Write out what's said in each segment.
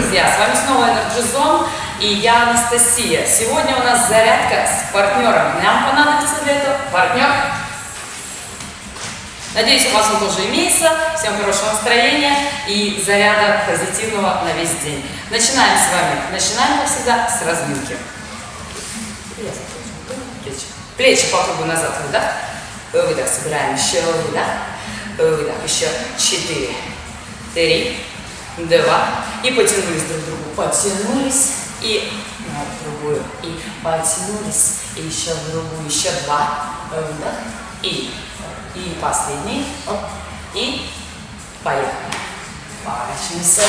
друзья! С вами снова Энерджизон и я Анастасия. Сегодня у нас зарядка с партнером. Нам понадобится для этого партнер. Надеюсь, у вас он тоже имеется. Всем хорошего настроения и заряда позитивного на весь день. Начинаем с вами. Начинаем, как всегда, с разминки. Плечи. Плечи по назад. Выдох. Выдох. Собираем еще. Выдох. Выдох. Еще. Четыре. Три два, и потянулись друг к другу, потянулись, и на другую, и потянулись, и еще в другую, еще два, выдох, и, и последний, оп, и поехали. Поворачиваемся,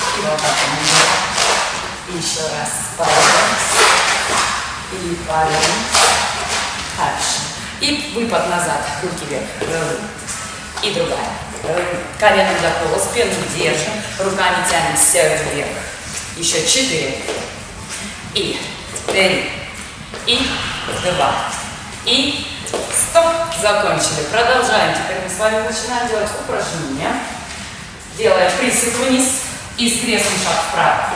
и вот так мы еще раз поворачиваемся, и поворачиваемся, хорошо, и выпад назад, руки вверх, и другая. Коленом до пола, спину держим, руками тянемся вверх. Еще четыре. И три. И два. И стоп. Закончили. Продолжаем. Теперь мы с вами начинаем делать упражнения. Делаем присед вниз и скрестный шаг вправо.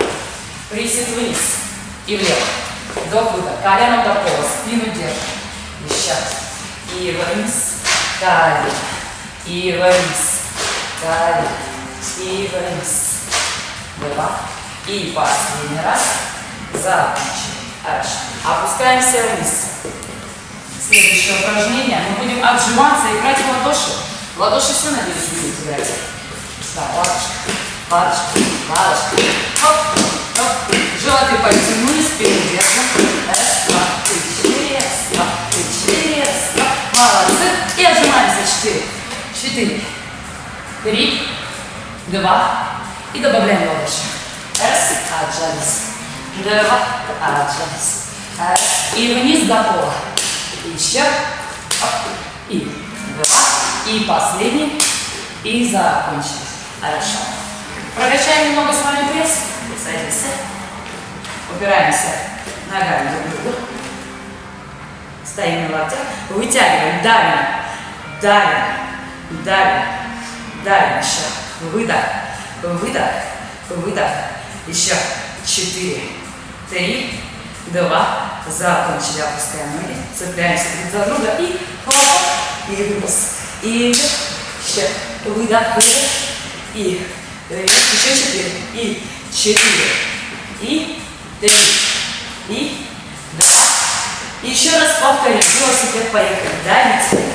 Присед вниз и влево. Вдох, выдох. Коленом до пола, спину держим. Еще. И вниз. Колено. И вниз. Далее. И вниз. Два. И последний раз. Закончили. Хорошо. Опускаемся вниз. Следующее упражнение. Мы будем отжиматься и играть в ладоши. В ладоши все, надеюсь, будете играть. Да, ладошки. Ладошки. Ладошки. Хоп. Животы потянули, Четыре, Три, два, и добавляем овощи. Раз, отжались. Два, отжались. Раз, и вниз до пола. Еще. И два. И последний. И закончили. Хорошо. Прокачаем немного с вами пресс. Садимся. Упираемся ногами друг к другу. Стоим на локтях. Вытягиваем. Давим. Давим давим. Далее еще. Выдох. Выдох. Выдох. Еще. Четыре. Три. Два. Закончили. Опускаем ноги. Цепляемся друг за друга. И хоп. И вынос. И еще. Выдох. Выдох. И вверх. Еще четыре. И четыре. И три. И два. Еще раз повторим. Велосипед поехали. Давите.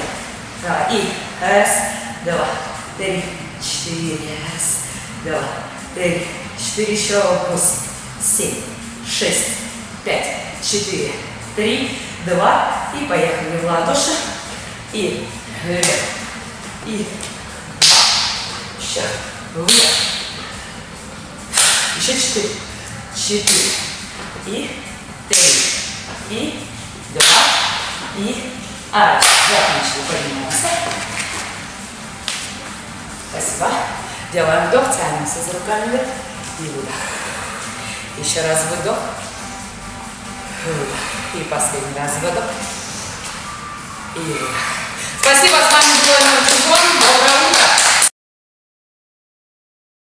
Да. И раз, два, три, четыре, раз, два, три, четыре, еще восемь, семь, шесть, пять, четыре, три, два, и поехали в ладоши, и вверх, и еще вверх, еще четыре, четыре, и три, и два, и а, закончили, поднимаемся. Спасибо. Делаем вдох, тянемся за руками вверх и выдох. Еще раз выдох. И последний раз выдох. И выдох. Спасибо, с вами был Доброе утро.